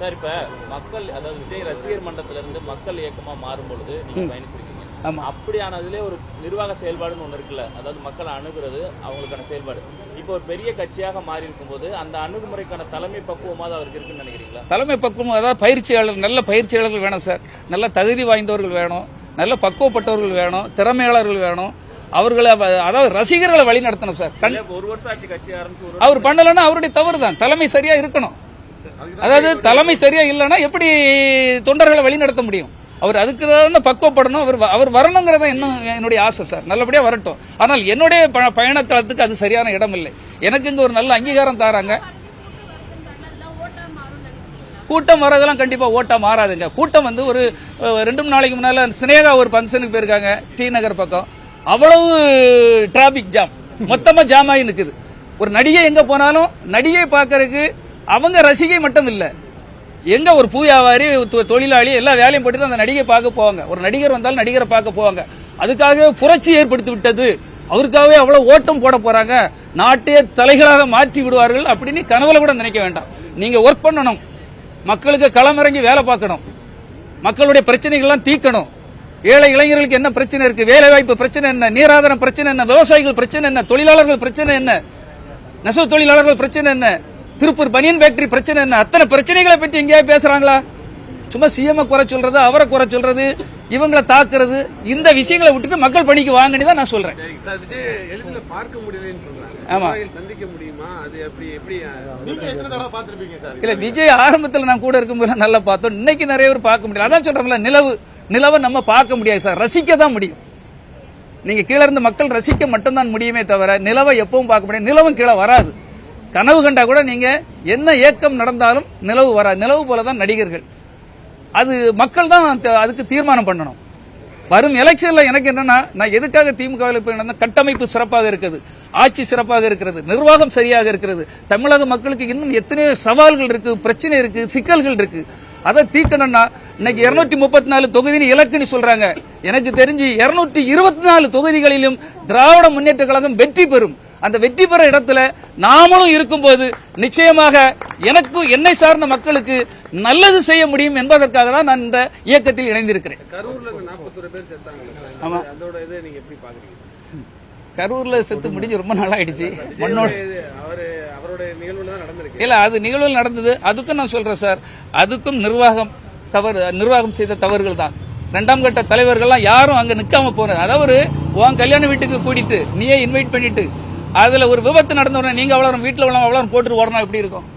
Sir இப்ப மக்கள் அதாவது விஜய் ரசிகர் மன்றத்துல இருந்து மக்கள் இயக்கமா மாறும் பொழுது நீங்க பயணிச்சிருக்கீங்க. ஆமா. அப்படியானதுல ஒரு நிர்வாக செயல்பாடுன்னு ஒண்ணு இருக்குல்ல அதாவது மக்களை அணுகுறது அவங்களுக்கான செயல்பாடு. இப்போ ஒரு பெரிய கட்சியாக மாறி இருக்கும்போது அந்த அணுகுமுறைக்கான தலைமை பக்குவமாவது அவருக்கு இருக்குன்னு நினைக்கிறீங்களா? தலைமை பக்குவம் அதாவது பயிற்சியாளர் நல்ல பயிற்சியாளர்கள் வேணும் சார். நல்ல தகுதி வாய்ந்தவர்கள் வேணும். நல்ல பக்குவப்பட்டவர்கள் வேணும். திறமையாளர்கள் வேணும். அவர்களை அவ- அதாவது ரசிகர்களை வழி நடத்தணும் சார் ஒரு வருஷம் ஆச்சு கட்சி ஆரம்பிச்சு அவர் பண்ணலன்னா அவருடைய தவறு தான் தலைமை சரியா இருக்கணும். அதாவது தலைமை சரியா இல்லைன்னா எப்படி தொண்டர்களை வழி நடத்த முடியும்? அவர் அதுக்கு தான் பக்குவப்படணும். அவர் அவர் வரணுங்கிறத இன்னும் என்னுடைய ஆசை சார். நல்லபடியா வரட்டும். ஆனால் என்னுடைய பயணத்தளத்துக்கு அது சரியான இடம் இல்லை எனக்கு இங்க ஒரு நல்ல அங்கீகாரம் தாராங்க. கூட்டம் வரதெல்லாம் கண்டிப்பா ஓட்டா மாறாதுங்க. கூட்டம் வந்து ஒரு ரெண்டு மூணு நாளைக்கு முன்னால சினேகா ஒரு ஃபங்க்ஷனுக்கு போயிருக்காங்க டி நகர் பக்கம். அவ்வளவு டிராபிக் ஜாம் மொத்தமா ஜாம் ஆகி நிக்குது. ஒரு நடிகை எங்க போனாலும் நடிகை பார்க்கறதுக்கு அவங்க ரசிகை மட்டும் இல்ல எங்க ஒரு பூ வியாபாரி தொ- தொழிலாளி எல்லா வேலையும் போட்டு அந்த நடிகை பார்க்க போவாங்க. ஒரு நடிகர் வந்தாலும் நடிகரை பார்க்க போவாங்க. அதுக்காகவே புரட்சி ஏற்படுத்தி விட்டது. அவருக்காகவே அவ்வளவு ஓட்டம் போட போறாங்க. நாட்டையே தலைகளாக மாற்றி விடுவார்கள் அப்படின்னு கனவுல கூட நினைக்க வேண்டாம். நீங்க ஒர்க் பண்ணணும். மக்களுக்கு களமிறங்கி வேலை பார்க்கணும். மக்களுடைய பிரச்சனைகள்லாம் தீர்க்கணும். ஏழை இளைஞர்களுக்கு என்ன பிரச்சனை இருக்கு? வேலை வாய்ப்பு பிரச்சனை என்ன? நீராதாரம் பிரச்சனை என்ன? விவசாயிகள் பிரச்சனை என்ன? தொழிலாளர்கள் பிரச்சனை என்ன? நெசவு தொழிலாளர்கள் பிரச்சனை என்ன? திருப்பூர் பனியன் ஃபேக்டரி பிரச்சனை என்ன? அத்தனை பிரச்சனைகளை பற்றி எங்கேயாவது பேசுறாங்களா? சும்மா சிஎம் குறை சொல்றது அவரை குறை சொல்றது இவங்களை தாக்குறது இந்த விஷயங்களை விட்டுட்டு மக்கள் பணிக்கு வாங்கன்னு தான் நான் சொல்றேன். பார்க்க முடியலன்னு சொல்றாங்க ஆமா. சந்திக்க முடியுமா? அது எப்படி எப்படி நீங்க எத்தனை தடவை பார்த்திருப்பீங்க சார்? இல்ல விஜய் ஆரம்பத்துல நான் கூட இருக்கும்போது நல்லா பார்த்தோம். இன்னைக்கு நிறைய பேர் பார்க்க முடியல. அதான் சொல்றோம்ல நிலவு நிலவை நம்ம பார்க்க முடியாது சார். ரசிக்க தான் முடியும். நீங்க கீழ இருந்து மக்கள் ரசிக்க மட்டும்தான் முடியுமே தவிர நிலவை எப்பவும் பார்க்க முடியாது. நிலவும் கீழே வராது. கனவு கண்டா கூட நீங்க என்ன ஏக்கம் நடந்தாலும் நிலவு வர நிலவு போல தான் நடிகர்கள். அது மக்கள் தான் அதுக்கு தீர்மானம் பண்ணணும். வரும் எலெக்ஷன்ல எனக்கு என்னன்னா நான் எதுக்காக திமுகவில் போய் கட்டமைப்பு சிறப்பாக இருக்குது ஆட்சி சிறப்பாக இருக்கிறது நிர்வாகம் சரியாக இருக்கிறது தமிழக மக்களுக்கு இன்னும் எத்தனையோ சவால்கள் இருக்கு பிரச்சனை இருக்கு சிக்கல்கள் இருக்கு. அதை தீர்க்கணும்னா இன்னைக்கு இருநூத்தி முப்பத்தி நாலு தொகுதின்னு இலக்குன்னு சொல்றாங்க. எனக்கு தெரிஞ்சு இருநூற்றி இருபத்தி நாலு தொகுதிகளிலும் திராவிட முன்னேற்ற கழகம் வெற்றி பெறும். அந்த வெற்றி பெற இடத்துல நாமளும் இருக்கும்போது நிச்சயமாக எனக்கும் என்னை சார்ந்த மக்களுக்கு நல்லது செய்ய முடியும் என்பதற்காக தான் நான் இந்த இயக்கத்தில் இணைந்திருக்கிறேன். கரூர்ல செத்து முடிஞ்சு ரொம்ப நாள் ஆயிடுச்சு. மண்ணோட நிகழ்வுல இல்ல அது நிகழ்வுகள் நடந்தது. அதுக்கும் நான் சொல்றேன் சார். அதுக்கும் நிர்வாகம் தவறு நிர்வாகம் செய்த தவறுகள் தான். ரெண்டாம் கட்ட தலைவர்கள்லாம் யாரும் அங்க நிக்காம போனது அதாவது உன் கல்யாண வீட்டுக்கு கூட்டிட்டு நீயே இன்வைட் பண்ணிட்டு அதுல ஒரு விபத்து நடந்த உடனே நீங்க அவ்வளவு வீட்டுல உள்ளவங்க அவ்வளவு போட்டு ஓடணும் எப்படி இருக்கும்?